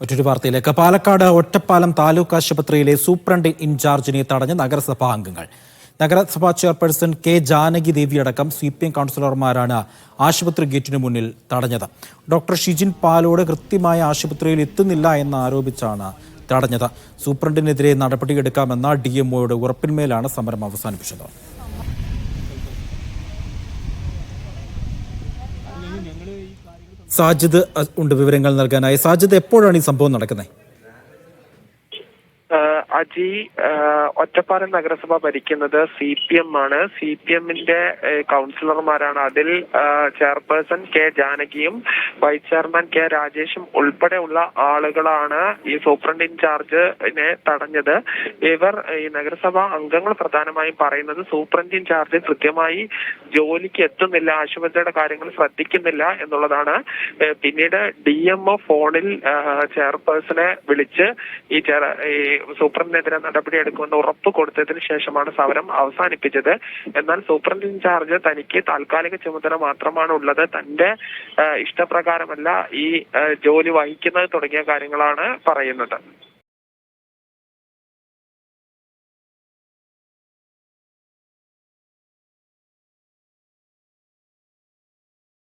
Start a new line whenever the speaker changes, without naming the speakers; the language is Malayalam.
മറ്റൊരു വാർത്തയിലേക്ക്. പാലക്കാട് ഒറ്റപ്പാലം താലൂക്ക് ആശുപത്രിയിലെ സൂപ്രണ്ട് ഇൻചാർജിനെ തടഞ്ഞ് നഗരസഭാ അംഗങ്ങൾ. നഗരസഭാ ചെയർപേഴ്സൺ കെ ജാനകി ദേവിയടക്കം സി പി എം കൗൺസിലർമാരാണ് ആശുപത്രി ഗേറ്റിന് മുന്നിൽ തടഞ്ഞത്. ഡോക്ടർ ഷിജിൻ പാലോട് കൃത്യമായ ആശുപത്രിയിൽ എത്തുന്നില്ല എന്ന് ആരോപിച്ചാണ് തടഞ്ഞത്. സൂപ്രണ്ടിനെതിരെ നടപടിയെടുക്കാമെന്ന ഡി എം ഒയുടെ ഉറപ്പിന്മേലാണ് സമരം അവസാനിപ്പിച്ചത്. സാജിദ് ഉണ്ട് വിവരങ്ങൾ നൽകാനായി. സാജിദ് എപ്പോഴാണ് ഈ സംഭവം നടക്കുന്നത്?
അജി ഒറ്റപ്പാലം നഗരസഭ ഭരിക്കുന്നത് സി പി എം ആണ്. സി പി എമ്മിന്റെ കൗൺസിലർമാരാണ് അതിൽ ചെയർപേഴ്സൺ കെ ജാനകിയും വൈസ് ചെയർമാൻ കെ രാജേഷും ഉൾപ്പെടെയുള്ള ആളുകളാണ് ഈ സൂപ്രണ്ട് ഇൻചാർജിനെ തടഞ്ഞത്. ഇവർ ഈ നഗരസഭാ അംഗങ്ങൾ പ്രധാനമായും പറയുന്നത് സൂപ്രണ്ട് ഇൻചാർജ് കൃത്യമായി ജോലിക്ക് എത്തുന്നില്ല ആശുപത്രിയുടെ കാര്യങ്ങൾ ശ്രദ്ധിക്കുന്നില്ല എന്നുള്ളതാണ്. പിന്നീട് ഡി എം ഒ ഫോണിൽ ചെയർപേഴ്സണെ വിളിച്ച് ഈ സൂപ്രണ്ടിനെതിരെ നടപടിയെടുക്കുമെന്ന് ഉറപ്പ് കൊടുത്തതിന് ശേഷമാണ് സമരം അവസാനിപ്പിച്ചത്. എന്നാൽ സൂപ്രണ്ട് ഇൻചാർജ് തനിക്ക് താൽക്കാലിക ചുമതല മാത്രമാണ് ഉള്ളത്. തന്റെ ഇഷ്ടപ്രകാരമല്ല ഈ ജോലി വഹിക്കുന്നത് തുടങ്ങിയ കാര്യങ്ങളാണ് പറയുന്നത്.